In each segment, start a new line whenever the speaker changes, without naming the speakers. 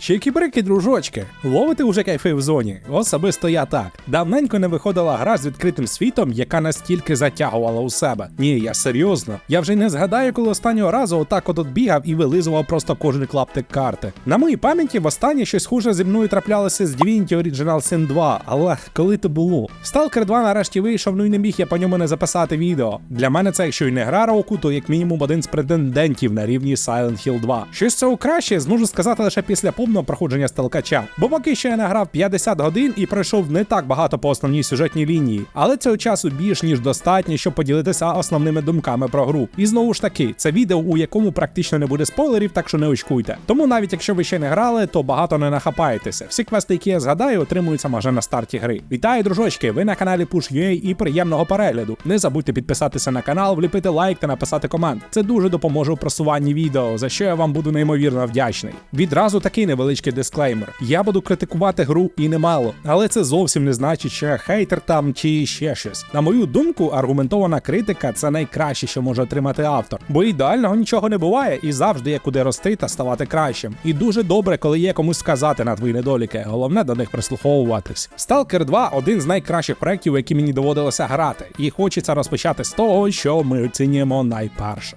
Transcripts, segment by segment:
Чики-брики, дружочки, ловите уже кайфи в зоні. Особисто я так. Давненько не виходила гра з відкритим світом, яка настільки затягувала у себе. Ні, я серйозно. Я вже не згадаю, коли останнього разу отак от, от бігав і вилизував просто кожен клаптик карти. На моїй пам'яті востаннє щось хуже зі мною траплялося з Divinity Original Sin 2, але коли то було? Stalker 2 нарешті вийшов, ну і не міг я по ньому не записати відео. Для мене це якщо й не гра року, то як мінімум один з претендентів на рівні Silent Hill 2. Щось цього краще зможу сказати лише після повного проходження сталкача. Бо поки що я награв 50 годин і пройшов не так багато по основній сюжетній лінії, але цього часу більш ніж достатньо, щоб поділитися основними думками про гру. І знову ж таки, це відео, у якому практично не буде спойлерів, так що не очкуйте. Тому навіть якщо ви ще не грали, то багато не нахапаєтеся. Всі квести, які я згадаю, отримуються майже на старті гри. Вітаю, дружочки! Ви на каналі Push.ua і приємного перегляду. Не забудьте підписатися на канал, вліпити лайк та написати комент. Це дуже допоможе у просуванні відео, за що я вам буду неймовірно вдячний. Відразу такий невеличкий дисклеймер. Я буду критикувати гру і немало, але це зовсім не значить, що я хейтер там чи ще щось. На мою думку, аргументована критика це найкраще, що може отримати автор, бо ідеального нічого не буває і завжди є куди рости та ставати кращим. І дуже добре, коли є комусь сказати на твої недоліки. Головне до них прислуховуватись. Stalker 2 один з найкращих проєктів, які мені доводилося грати, і хочеться розпочати з того, що ми оцінюємо найперше.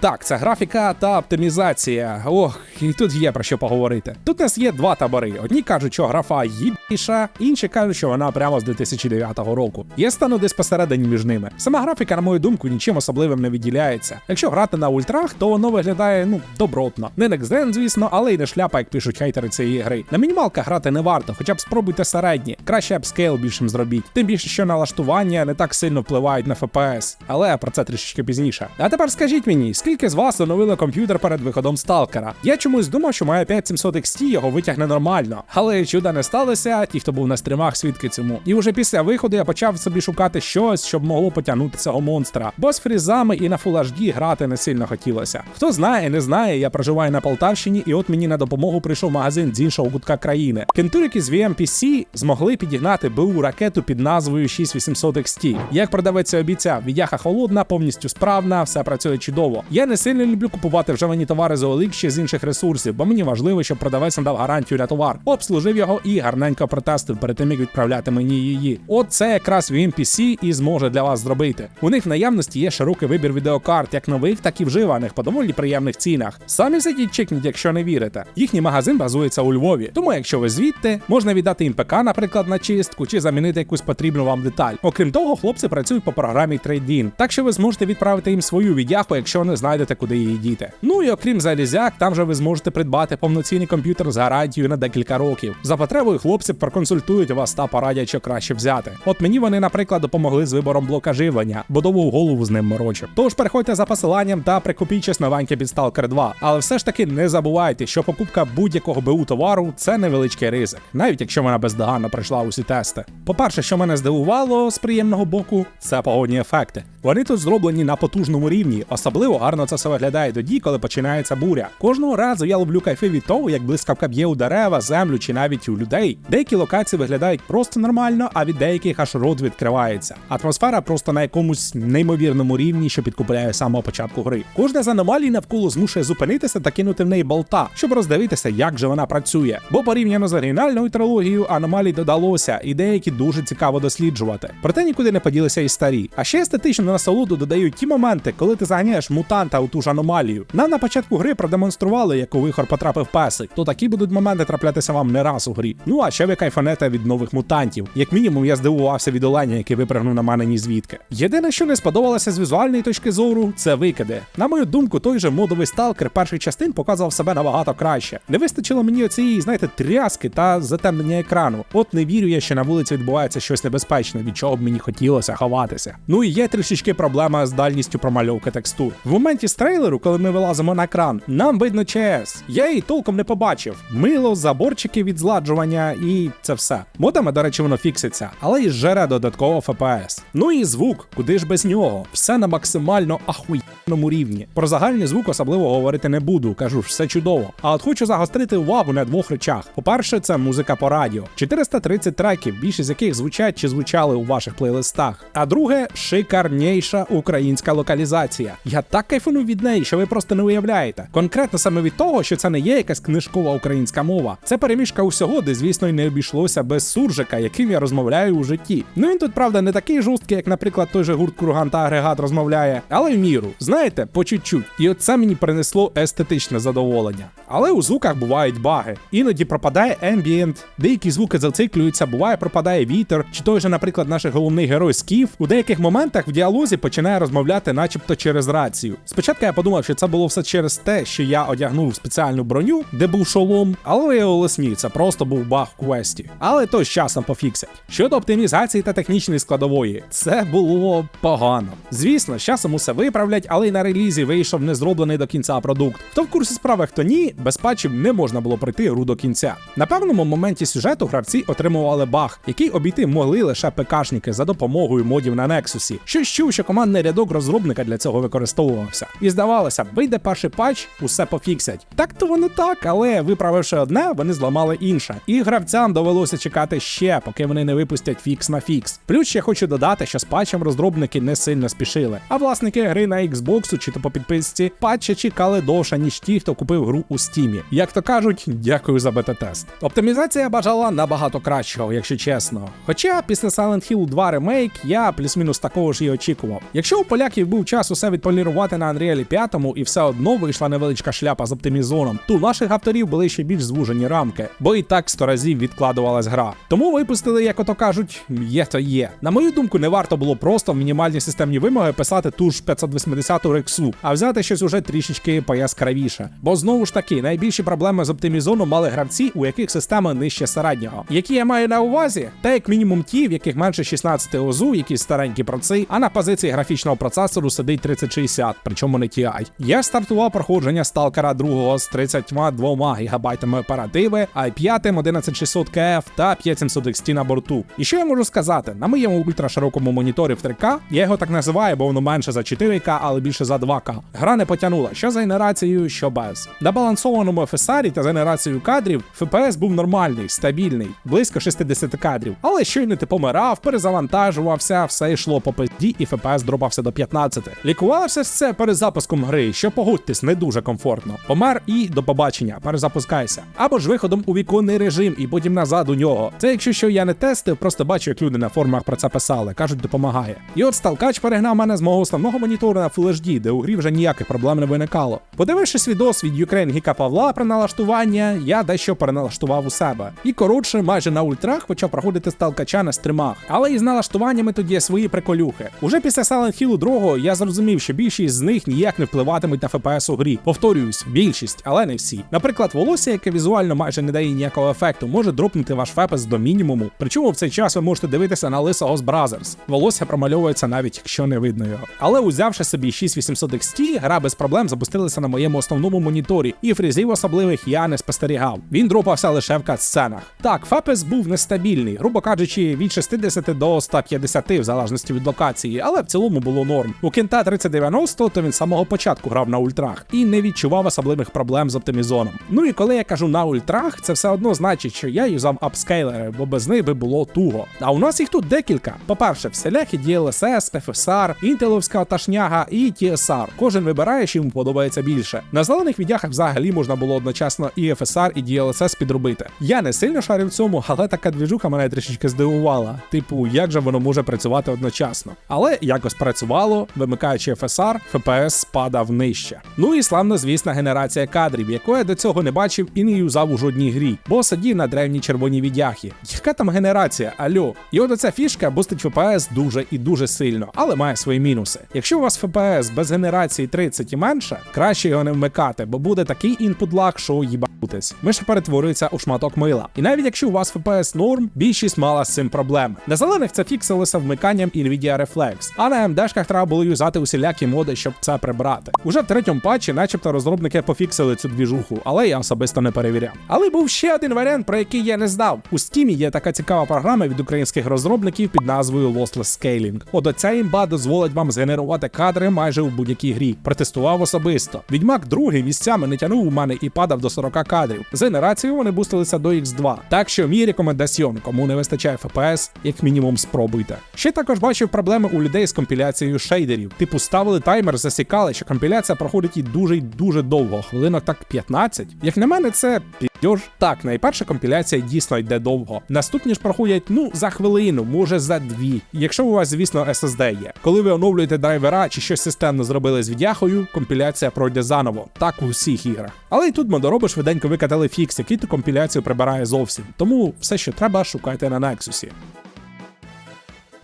Так, це графіка та оптимізація. Ох, і тут є про що поговорити. Тут у нас є два табори. Одні кажуть, що графа їбіша, інші кажуть, що вона прямо з 2009 року. Я стану десь посередині між ними. Сама графіка, на мою думку, нічим особливим не відділяється. Якщо грати на ультрах, то воно виглядає ну добротно. Не next звісно, але й не шляпа, як пишуть хейтери цієї гри. На мінімалках грати не варто, хоча б спробуйте середні. Краще апскейл більшим зробіть. Тим більше, що налаштування не так сильно впливають на FPS. Але про це трішечки пізніше. А тепер скажіть мені, скільки з вас оновили комп'ютер перед виходом сталкера? Я чомусь думав, що моя 5700 XT його витягне нормально. Але чуда не сталося, ті, хто був на стрімах, свідки цьому. І вже після виходу я почав собі шукати щось, щоб могло потягнути цього монстра. Бо з фрізами і на Full HD грати не сильно хотілося. Хто знає, не знає, я проживаю на Полтавщині, і от мені на допомогу прийшов магазин з іншого кутка країни. Кентурики з VMPC змогли підігнати БУ ракету під назвою 6800 XT. Як продавець обіцяв, відяха холодна, повністю справна, все працює чудово. Я не сильно люблю купувати вживані товари з OLX чи з інших ресурсів, бо мені важливо, щоб продавець надав гарантію на товар, обслужив його і гарненько протестив перед тим, як відправляти мені її. От це якраз VMPC і зможе для вас зробити. У них в наявності є широкий вибір відеокарт, як нових, так і вживаних, по доволі приємних цінах. Самі зайдіть чекніть, якщо не вірите. Їхній магазин базується у Львові, тому якщо ви звідти, можна віддати їм ПК, наприклад, на чистку, чи замінити якусь потрібну вам деталь. Окрім того, хлопці працюють по програмі Trade-in, так що ви зможете відправити їм свою віддяху, якщо не знайдете, куди її діти. Ну і окрім залізяк, там же ви зможете придбати повноцінний комп'ютер з гарантією на декілька років. За потребою хлопці проконсультують вас та порадять, що краще взяти. От мені вони, наприклад, допомогли з вибором блока живлення, бо довгу голову з ним морочив. Тож переходьте за посиланням та прикупіть щось новеньке під Stalker 2. Але все ж таки не забувайте, що покупка будь-якого БУ товару це невеличкий ризик, навіть якщо вона бездоганно пройшла усі тести. По-перше, що мене здивувало з приємного боку, це погодні ефекти. Вони тут зроблені на потужному рівні, особливо гарно це все виглядає тоді, коли починається буря. Кожного разу я ловлю кайфи від того, як блискавка б'є у дерева, землю чи навіть у людей. Деякі локації виглядають просто нормально, а від деяких аж рот відкривається. Атмосфера просто на якомусь неймовірному рівні, що підкупляє самого початку гри. Кожна з аномалій навколо змушує зупинитися та кинути в неї болта, щоб роздивитися, як же вона працює. Бо порівняно з оригінальною трилогією аномалій додалося, і деякі дуже цікаво досліджувати. Проте нікуди не поділися і старі. А ще естетичну насолоду додають ті моменти, коли ти заганяєш мутанта у ту ж аномалію. Нам на початку гри продемонстрували, як у вихор потрапив песик, то такі будуть моменти траплятися вам не раз у грі. Ну а ще ви кайфанете від нових мутантів. Як мінімум, я здивувався від оленя, який випрыгнув на мене ні звідки. Єдине, що не сподобалося з візуальної точки зору, це викиди. На мою думку, той же модовий сталкер перших частин показував себе набагато краще. Не вистачило мені оцієї, знаєте, тряски та затемнення екрану. От не вірю я, що на вулиці відбувається щось небезпечне, від чого б мені хотілося ховатися. Ну і є трішечки проблема з дальністю промальовки текстур. В моменті з трейлеру, коли ми вилазимо на екран, нам видно ЧС. Я її толком не побачив. Мило, заборчики від зладжування і це все. Модами, до речі, воно фікситься, але і жере додатково FPS. Ну і звук, куди ж без нього? Все на максимально ахуєнному рівні. Про загальний звук особливо говорити не буду, кажу ж, все чудово. А от хочу загострити увагу на двох речах. По-перше, це музика по радіо. 430 треків, більшість з яких звучать чи звучали у ваших плейлистах. А друге шикарніша українська локалізація. Я так кайфую кайфанув від неї, що ви просто не уявляєте. Конкретно саме від того, що це не є якась книжкова українська мова. Це перемішка усього, де, звісно, й не обійшлося без суржика, яким я розмовляю у житті. Ну він тут, правда, не такий жорсткий, як, наприклад, той же гурт Курган та агрегат розмовляє, але в міру, знаєте, по чуть-чуть. І от це мені принесло естетичне задоволення. Але у звуках бувають баги. Іноді пропадає ембієнт, деякі звуки зациклюються, буває пропадає вітер, чи той же, наприклад, наш головний герой Скіф у деяких моментах в діалозі починає розмовляти, начебто через рацію. Спочатку я подумав, що це було все через те, що я одягнув спеціальну броню, де був шолом, але виявилось ні, це просто був баг в квесті. Але то з часом пофіксять. Щодо оптимізації та технічної складової, це було погано. Звісно, з часом усе виправлять, але й на релізі вийшов не зроблений до кінця продукт. Хто в курсі справи, хто ні, без патчів не можна було пройти гру до кінця. На певному моменті сюжету гравці отримували баг, який обійти могли лише ПКшники за допомогою модів на Нексусі. Що чув, що командний рядок розробника для цього використовувався. І здавалося, вийде перший патч, усе пофіксять. Так то воно так, але виправивши одне, вони зламали інше. І гравцям довелося чекати ще, поки вони не випустять фікс на фікс. Плюс ще хочу додати, що з патчем розробники не сильно спішили. А власники гри на Xbox чи то по підписці патча чекали довше, ніж ті, хто купив гру у стімі. Як то кажуть, дякую за бета-тест. Оптимізація бажала набагато кращого, якщо чесно. Хоча після Silent Hill 2 ремейк я плюс-мінус такого ж і очікував. Якщо у поляків був час усе відполірувати на Unreal 5 і все одно вийшла невеличка шляпа з оптимізоном, то у наших авторів були ще більш звужені рамки, бо і так сто разів відкладувалась гра. Тому випустили, як ото кажуть, є то є. На мою думку, не варто було просто в мінімальні системні вимоги писати ту ж 580 рексу, а взяти щось уже трішечки пояскравіше. Бо знову ж таки, найбільші проблеми з оптимізоном мали гравці, у яких система нижче середнього. Які я маю на увазі, та як мінімум ті, в яких менше 16 ОЗУ, якісь старенькі проци, а на позиції графічного процесору сидить 3060, причому не TI. Я стартував проходження Сталкера 2 з 32 ГБ оперативи, i5 11600 KF та 5700 XT на борту. І що я можу сказати? На моєму ультраширокому моніторі в 3К, я його так називаю, бо воно менше за 4К, але більше за 2К. Гра не потягнула, що за генерацією, що без. На балансованому FSR та за генерацією кадрів FPS був нормальний, стабільний, близько 60 кадрів. Але щойно ти помирав, перезавантажувався, все йшло по пизді, і FPS дропався до 15. Лікувалося все це перед запуском гри, що погодьтесь, не дуже комфортно. Помер і до побачення, перезапускайся. Або ж виходом у віконний режим і потім назад у нього. Це якщо що я не тестив, просто бачу, як люди на форумах про це писали, кажуть, допомагає. І от сталкач перегнав мене з мого основного монітора на Full HD, де у грі вже ніяких проблем не виникало. Подивившись відос від Ukraine Гіка Павла про налаштування, я дещо переналаштував у себе. І коротше, майже на ультрах почав проходити сталкача на стримах. Але із налаштуваннями тоді є свої приколюхи. Уже після Silent Hill 2 я зрозумів, що більшість з них ніяк не впливатимуть на FPS у грі. Повторююсь, більшість, але не всі. Наприклад, волосся, яке візуально майже не дає ніякого ефекту, може дропнути ваш фепес до мінімуму. Причому в цей час ви можете дивитися на лисого з Brothers. Волосся промальовується навіть якщо не видно його. Але узявши собі 6800 XT, гра без проблем запустилася на моєму основному моніторі, і фрізів особливих я не спостерігав. Він дропався лише в катсценах. Так, фепес був нестабільний, грубо кажучи, від 60 до 150 в залежності від локації, але в цілому було норм. У кінта 3090, то він з самого початку грав на ультрах і не відчував особливих проблем з оптимізоном. Ну і коли я кажу на ультрах, це все одно значить, що я юзав апскейлери, бо без них би було туго. А у нас їх тут декілька. По-перше, всілякі DLSS, FSR, інтеловська оташняга і TSR. Кожен вибирає, що йому подобається більше. На зелених віддяхах взагалі можна було одночасно і FSR, і DLSS підробити. Я не сильно шарю в цьому, але така двіжуха мене трішечки здивувала. Типу, як же воно може працювати одночасно? Але якось працювало, вимикаючи FSR, FPS спадав нижче. Ну і славно, звісна генерація кадрів, якої я до цього не бачив і не юзав у жодній грі, бо сидів на древній червоній віддяхі. Яка там генерація? Альо? І от оця фішка бустить FPS дуже і дуже сильно, але має свої мінуси. Якщо у вас FPS без генерації 30 і менше, краще його не вмикати, бо буде такий інпут лаг, що їбатись. Миша перетворюється у шматок мила. І навіть якщо у вас FPS норм, більшість мала з цим проблем. На зелених це фіксилося вмиканням Nvidia Reflex, а на AMD-шках треба було юзати усілякі моди, щоб це прибрати. Уже в третьому патчі, начебто, розробники пофіксили цю двіжуху, але я особисто не перевіряв. Але був ще один варіант, про який я не знав. У Steam є така цікава програма від українських розробників під назвою Lossless Scaling. От оця імба дозволить вам згенерувати кадри майже у будь-якій грі. Протестував особисто. Відьмак другий місцями не тянув у мене і падав до 40 кадрів. З генерацією вони бустилися до X2. Так що мій рекомендаціон, кому не вистачає FPS, як мінімум спробуйте. Ще також бачив проблеми у людей з компіляцією шейдерів. Типу ставили таймер з засікали, що компіляція проходить і дуже й дуже довго, хвилинок так 15. Як на мене, це підьож. Так, найперша компіляція дійсно йде довго. Наступні ж проходять ну за хвилину, може за дві. Якщо у вас, звісно, SSD є. Коли ви оновлюєте драйвера чи щось системно зробили з відяхою, компіляція пройде заново. Так у всіх іграх. Але й тут модороби швиденько викатали фікс, який ту компіляцію прибирає зовсім. Тому все, що треба, шукайте на Nexus.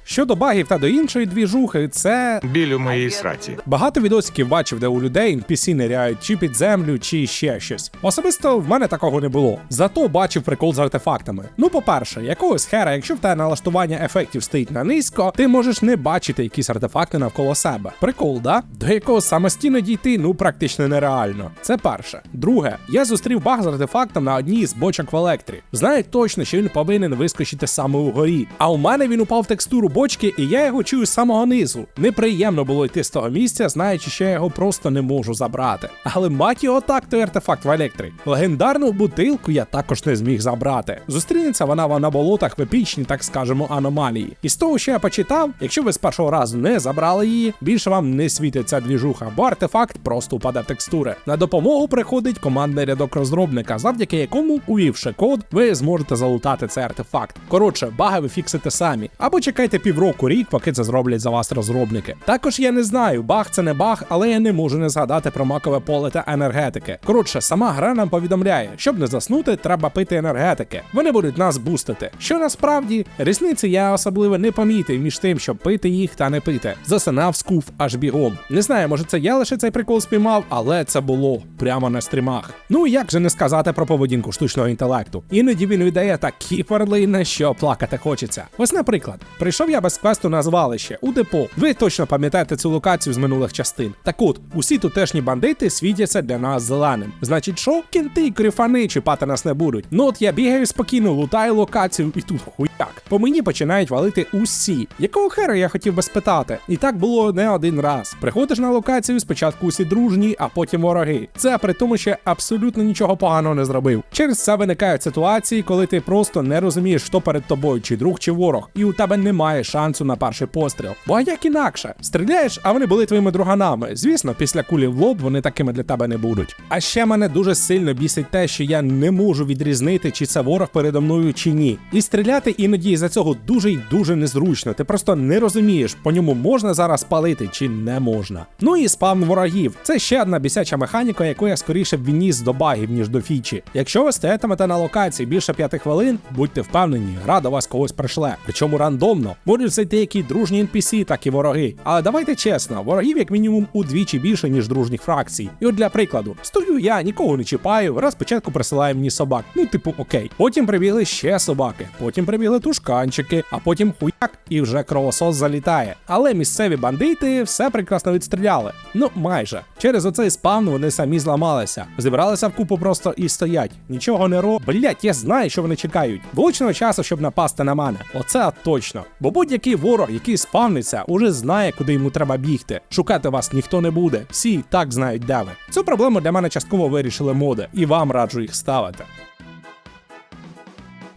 Щодо багів та до іншої двіжухи, це
Біль у моїй сраці.
Багато відосиків бачив, де у людей NPC ниряють чи під землю, чи ще щось. Особисто в мене такого не було. Зато бачив прикол з артефактами. Ну, по-перше, якогось хера, якщо в тебе налаштування ефектів стоїть на низько, ти можеш не бачити якісь артефакти навколо себе. Прикол, да? До якого самостійно дійти, ну практично нереально. Це перше. Друге, я зустрів баг з артефактом на одній з бочок в електрі. Знаю точно, що він повинен вискочити саме угорі. А у мене він упав в текстуру бочки, і я його чую з самого низу. Неприємно було йти з того місця, знаючи, що я його просто не можу забрати. Але мать його так, той артефакт в електрі. Легендарну бутилку я також не зміг забрати. Зустрінеться вона на болотах в епічній, так скажемо, аномалії. І з того, що я почитав, якщо ви з першого разу не забрали її, більше вам не світить ця двіжуха, бо артефакт просто впаде в текстури. На допомогу приходить командний рядок розробника, завдяки якому, увівши код, ви зможете залутати цей артефакт. Коротше, баги ви фіксите самі, або чекайте півроку рік, поки це зроблять за вас розробники. Також я не знаю, баг це не баг, але я не можу не згадати про макове поле та енергетики. Коротше, сама гра нам повідомляє, щоб не заснути, треба пити енергетики. Вони будуть нас бустити. Що насправді різниці я особливо не помітив між тим, щоб пити їх та не пити. Засинав скуф аж бігом. Не знаю, може це я лише цей прикол спіймав, але це було прямо на стрімах. Ну як же не сказати про поведінку штучного інтелекту? Іноді він віддає такі перлини, що плакати хочеться. Ось, наприклад, прийшов я без квесту на звалище у депо. Ви точно пам'ятаєте цю локацію з минулих частин. Так от, усі тутешні бандити світяться для нас зеленим. Значить, що кінти і крифани чіпати нас не будуть. Ну от я бігаю спокійно, лутаю локацію, і тут хуяк. По мені починають валити усі. Якого хера я хотів би спитати? І так було не один раз. Приходиш на локацію, спочатку усі дружні, а потім вороги. Це при тому, що абсолютно нічого поганого не зробив. Через це виникають ситуації, коли ти просто не розумієш, хто перед тобою, чи друг, чи ворог, і у тебе немає шансу на перший постріл. Бо як інакше? Стріляєш, а вони були твоїми друганами. Звісно, після кулі в лоб вони такими для тебе не будуть. А ще мене дуже сильно бісить те, що я не можу відрізнити, чи це ворог передо мною, чи ні. І стріляти іноді із-за цього дуже й дуже незручно. Ти просто не розумієш, по ньому можна зараз палити чи не можна. Ну і спавн ворогів. Це ще одна бісяча механіка, яку я скоріше б відніс до багів, ніж до фічі. Якщо ви стоятимете на локації більше п'яти хвилин, будьте впевнені, гра до вас когось прийшле. Причому рандомно. Можуть зайти які дружні NPC, так і вороги. Але давайте чесно, ворогів як мінімум удвічі більше, ніж дружніх фракцій. І от для прикладу, стою я, нікого не чіпаю, раз спочатку присилає мені собак. Ну, типу, окей. Потім прибігли ще собаки, потім прибігли тушканчики, а потім хуяк і вже кровосос залітає. Але місцеві бандити все прекрасно відстріляли. Ну, майже. Через оцей спавн вони самі зламалися. Зібралися в купу просто і стоять. Нічого не ро. Блять, я знаю, що вони чекають. Влучного часу, щоб напасти на мене. Оце точно. Бо будь-який ворог, який спавниться, уже знає, куди йому треба бігти. Шукати вас ніхто не буде. Всі так знають, де ви. Цю проблему для мене частково вирішили моди, і вам раджу їх ставити.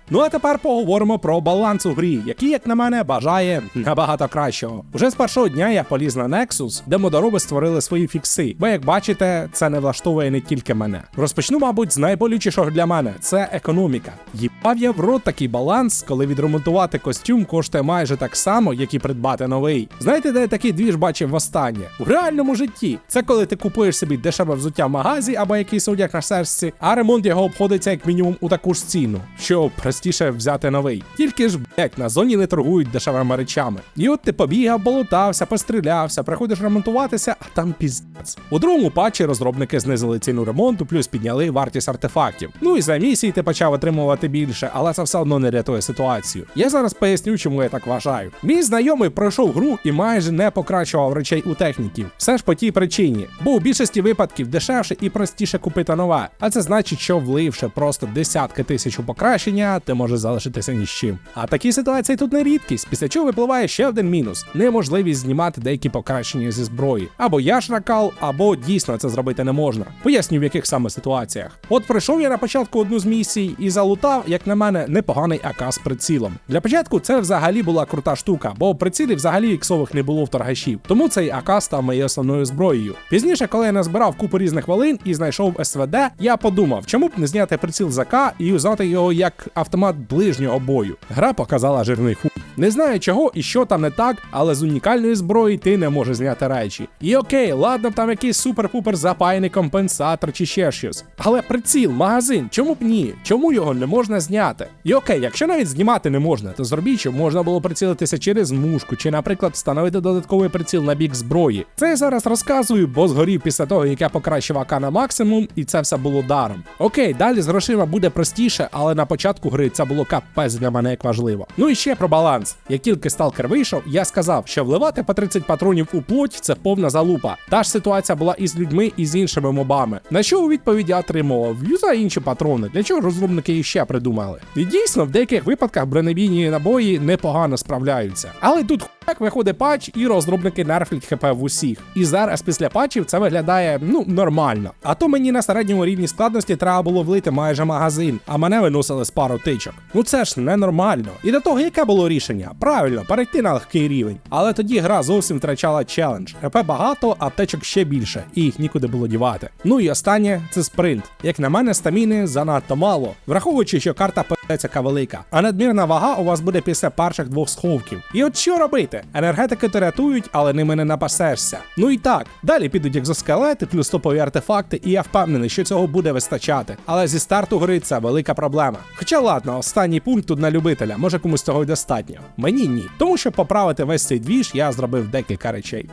Ну а тепер поговоримо про баланс у грі, який, як на мене, бажає набагато кращого. Уже з першого дня я поліз на Nexus, де модороби створили свої фікси. Бо, як бачите, це не влаштовує не тільки мене. Розпочну, мабуть, з найболючішого для мене це економіка. Їбав я в рот такий баланс, коли відремонтувати костюм коштує майже так само, як і придбати новий. Знаєте, де я такий двіж бачив востаннє? У реальному житті. Це коли ти купуєш собі дешеве взуття в магазі або якийсь одяг на серці, а ремонт його обходиться як мінімум у таку ж ціну. Що простіше взяти новий. Тільки ж, блять, на зоні не торгують дешевими речами. І от ти побігав, болотався, пострілявся, приходиш ремонтуватися, а там піздець. У другому патчі розробники знизили ціну ремонту, плюс підняли вартість артефактів. Ну і за місії ти почав отримувати більше, але це все одно не рятує ситуацію. Я зараз поясню, чому я так вважаю. Мій знайомий пройшов гру і майже не покращував речей у техніків. Все ж по тій причині, бо у більшості випадків дешевше і простіше купити нове. А це значить, що вливши просто десятки тисяч у покращення, ти можеш залишитися ні з чим. А такі ситуації тут не рідкість, після чого випливає ще один мінус: неможливість знімати деякі покращення зі зброї. Або я ж накал, або дійсно це зробити не можна. Поясню, в яких саме ситуаціях. От пройшов я на початку одну з місій і залутав, як на мене, непоганий АК з прицілом. Для початку це взагалі була крута штука, бо прицілів взагалі іксових не було в торгашів. Тому цей АК став моєю основною зброєю. Пізніше, коли я назбирав купу різних хвилин і знайшов СВД, я подумав, чому б не зняти приціл з АК і юзати його як автомат ближнього бою. Гра показала жирний хуй. Не знаю чого і що там не так, але з унікальної зброї ти не можеш зняти речі. І окей, ладно, б там якийсь супер-пупер запаяний компенсатор чи ще щось. Але приціл, магазин, чому б ні? Чому його не можна зняти? І окей, якщо навіть знімати не можна, то зробіть, щоб можна було прицілитися через мушку, чи, наприклад, встановити додатковий приціл на бік зброї. Це я зараз розказую, бо згорів після того, як я покращив АК на максимум, і це все було даром. Окей, далі з грошима буде простіше, але на початку гри це було капець для мене як важливо. Ну і ще про баланс. Як тільки сталкер вийшов, я сказав, що вливати по 30 патронів у плоть це повна залупа. Та ж ситуація була і з людьми, і з іншими мобами. На що у відповіді я отримував юзай інші патрони, для чого розробники іще придумали. І дійсно, в деяких випадках бронебійні набої непогано справляються. Але тут як виходить патч, і розробники нерфлять хп в усіх. І зараз після патчів це виглядає ну нормально. А то мені на середньому рівні складності треба було влити майже магазин, а мене виносили з пару тичок. Ну це ж ненормально. І до того, яке було рішення? Правильно, перейти на легкий рівень. Але тоді гра зовсім втрачала челендж. ХП багато, а аптечок ще більше, і їх нікуди було дівати. Ну і останнє це спринт. Як на мене, стаміни занадто мало, враховуючи, що карта ПЦК велика, а надмірна вага у вас буде після перших двох сховків. І от що робити? Енергетики то рятують, але ними не напасешся. Ну і так, далі підуть екзоскелети, плюс топові артефакти, і я впевнений, що цього буде вистачати. Але зі старту гри це велика проблема. Хоча ладно, останній пункт тут на любителя, може комусь цього й достатньо. Мені ні. Тому щоб поправити весь цей двіж, я зробив декілька речей.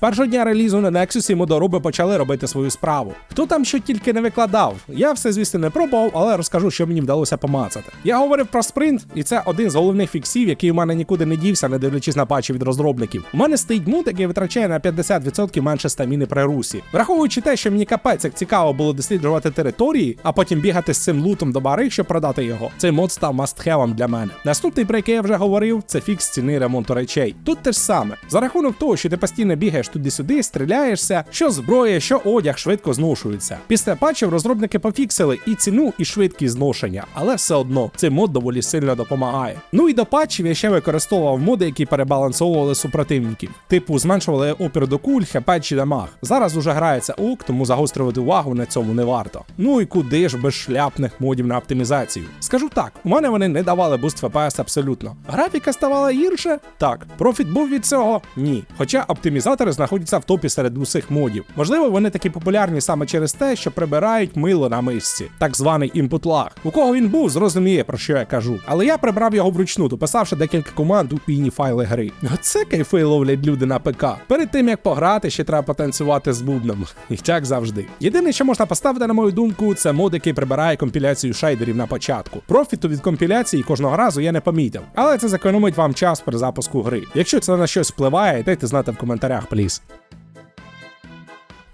Першого дня релізу на Nexus модоруби почали робити свою справу. Хто там що тільки не викладав? Я все, звісно, не пробував, але розкажу, що мені вдалося помацати. Я говорив про спринт, і це один з головних фіксів, який у мене нікуди не дівся, не дивлячись на патчі від розробників. У мене стоїть мут, який витрачає на 50% менше стаміни при русі. Враховуючи те, що мені капець як цікаво було досліджувати території, а потім бігати з цим лутом до бари, щоб продати його. Цей мод став мастхевом для мене. Наступний, про який я вже говорив, це фікс ціни ремонту речей. Тут те ж саме. За рахунок того, що ти постійно бігаєш туди-сюди, стріляєшся, що зброя, що одяг швидко зношуються. Після патчів розробники пофіксили і ціну, і швидкість зношення, але все одно цей мод доволі сильно допомагає. Ну і до патчів я ще використовував моди, які перебалансовували супротивників, типу зменшували опір до куль, хп чи дамаг. Зараз уже грається ок, тому загострювати увагу на цьому не варто. Ну і куди ж без шляпних модів на оптимізацію? Скажу так, у мене вони не давали буст FPS абсолютно. Графіка ставала гірше? Так. Профіт був від цього? Ні. Хоча оптимізатори знаходяться в топі серед усіх модів. Можливо, вони такі популярні саме через те, що прибирають мило на мисці, так званий лаг. У кого він був, зрозуміє про що я кажу. Але я прибрав його вручну, дописавши декілька команд у пійні файли гри. Оце кайфи ловлять люди на ПК. Перед тим як пограти, ще треба потанцювати з бубном. І так завжди. Єдине, що можна поставити, на мою думку, це мод, який прибирає компіляцію шейдерів на початку. Профіту від компіляції кожного разу я не помітив, але це зекономить вам час при запуску гри. Якщо це на щось впливає, дайте знати в коментарях, пліз. Peace.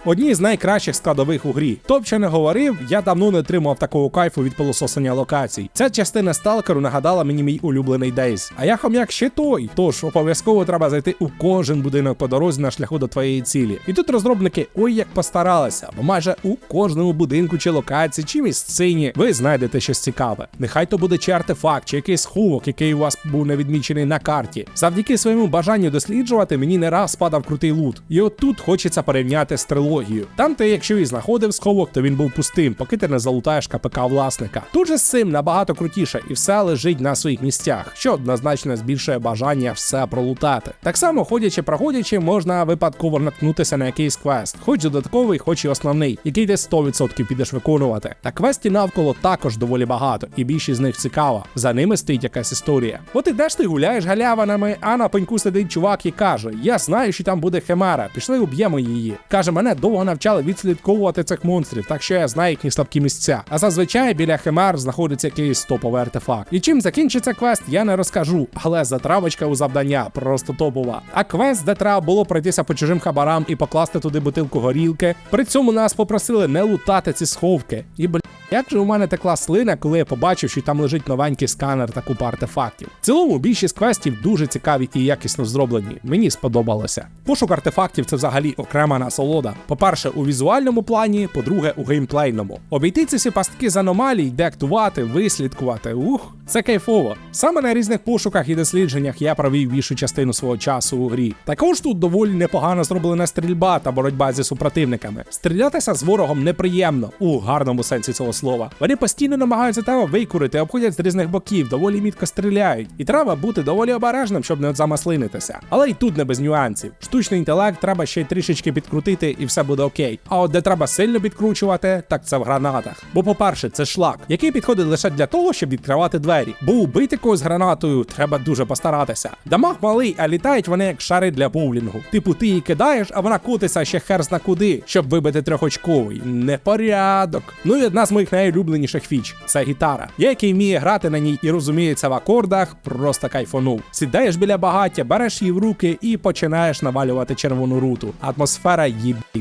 Одні з найкращих складових у грі. Хто б ще не говорив, я давно не отримав такого кайфу від пилососання локацій. Ця частина сталкеру нагадала мені мій улюблений Дейз. А я хом'як ще той. Тож обов'язково треба зайти у кожен будинок по дорозі на шляху до твоєї цілі. І тут розробники ой як постаралися, бо майже у кожному будинку чи локації, чи місцині ви знайдете щось цікаве. Нехай то буде чи артефакт, чи якийсь ховок, який у вас був не відмічений на карті. Завдяки своєму бажанню досліджувати мені не раз спадав крутий лут. І от тут хочеться порівняти з трилогією. Там ти, якщо і знаходив сховок, то він був пустим, поки ти не залутаєш КПК власника. Тут же з цим набагато крутіше, і все лежить на своїх місцях, що однозначно збільшує бажання все пролутати. Так само, ходячи, проходячи, можна випадково наткнутися на якийсь квест, хоч додатковий, хоч і основний, який ти 100% підеш виконувати. Та квестів навколо також доволі багато, і більшість з них цікава. За ними стоїть якась історія. От ідеш ти гуляєш галявинами, а на пеньку сидить чувак і каже: Я знаю, що там буде химера, пішли уб'ємо її. Каже, мене довго навчали відслідковувати цих монстрів, так що я знаю їхні слабкі місця. А зазвичай біля химер знаходиться якийсь топовий артефакт. І чим закінчиться квест, я не розкажу, але затравочка у завдання просто топова. А квест, де треба було пройтися по чужим хабарам і покласти туди бутилку горілки. При цьому нас попросили не лутати ці сховки. І бля, як же у мене текла слина, коли я побачив, що там лежить новенький сканер та купа артефактів. В цілому більшість квестів дуже цікаві і якісно зроблені. Мені сподобалося. Пошук артефактів це взагалі окрема насолода. По-перше, у візуальному плані, по-друге, у геймплейному. Обійти ці всі пастки з аномалій, деактувати, вислідкувати. Ух, це кайфово. Саме на різних пошуках і дослідженнях я провів більшу частину свого часу у грі. Також тут доволі непогано зроблена стрільба та боротьба зі супротивниками. Стрілятися з ворогом неприємно у гарному сенсі цього слова. Вони постійно намагаються тебе викурити, обходять з різних боків, доволі мітко стріляють. І треба бути доволі обережним, щоб не замаслинитися. Але й тут не без нюансів. Штучний інтелект треба ще й трішечки підкрутити, і все буде окей. А от де треба сильно підкручувати, так це в гранатах. Бо, по-перше, це шлак, який підходить лише для того, щоб відкривати двері. Бо убити когось гранатою треба дуже постаратися. Дамаг малий, а літають вони як шари для боулінгу. Типу, ти її кидаєш, а вона котиться ще хер зна куди, щоб вибити трьохочковий. Непорядок. Ну і одна з моїх найулюбленіших фіч це гітара. Я, який вміє грати на ній і розуміється в акордах, просто кайфонув. Сідаєш біля багаття, береш її в руки і починаєш навалювати червону руту. Атмосфера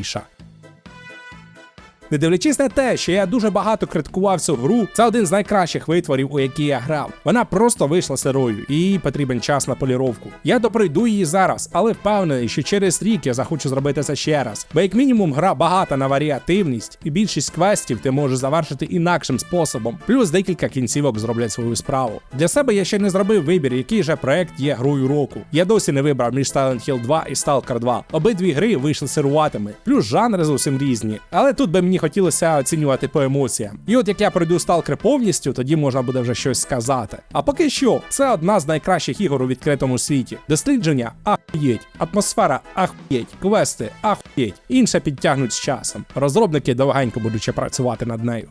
їбіша. Не дивлячись на те, що я дуже багато критикував цю гру, це один з найкращих витворів, у які я грав. Вона просто вийшла сирою, і їй потрібен час на поліровку. Я допройду її зараз, але впевнений, що через рік я захочу зробити це ще раз. Бо як мінімум гра багата на варіативність, і більшість квестів ти можеш завершити інакшим способом. Плюс декілька кінцівок зроблять свою справу. Для себе я ще не зробив вибір, який же проект є грою року. Я досі не вибрав між Silent Hill 2 і Stalker 2. Обидві гри вийшли сируватими, плюс жанри зовсім різні. Але тут би мені хотілося оцінювати по емоціям. І от як я пройду сталкер повністю, тоді можна буде вже щось сказати. А поки що, це одна з найкращих ігор у відкритому світі. Дослідження ахуєть, атмосфера ахуєть, квести ахуєть. Інше підтягнуть з часом. Розробники довгенько будуть ще працювати над нею.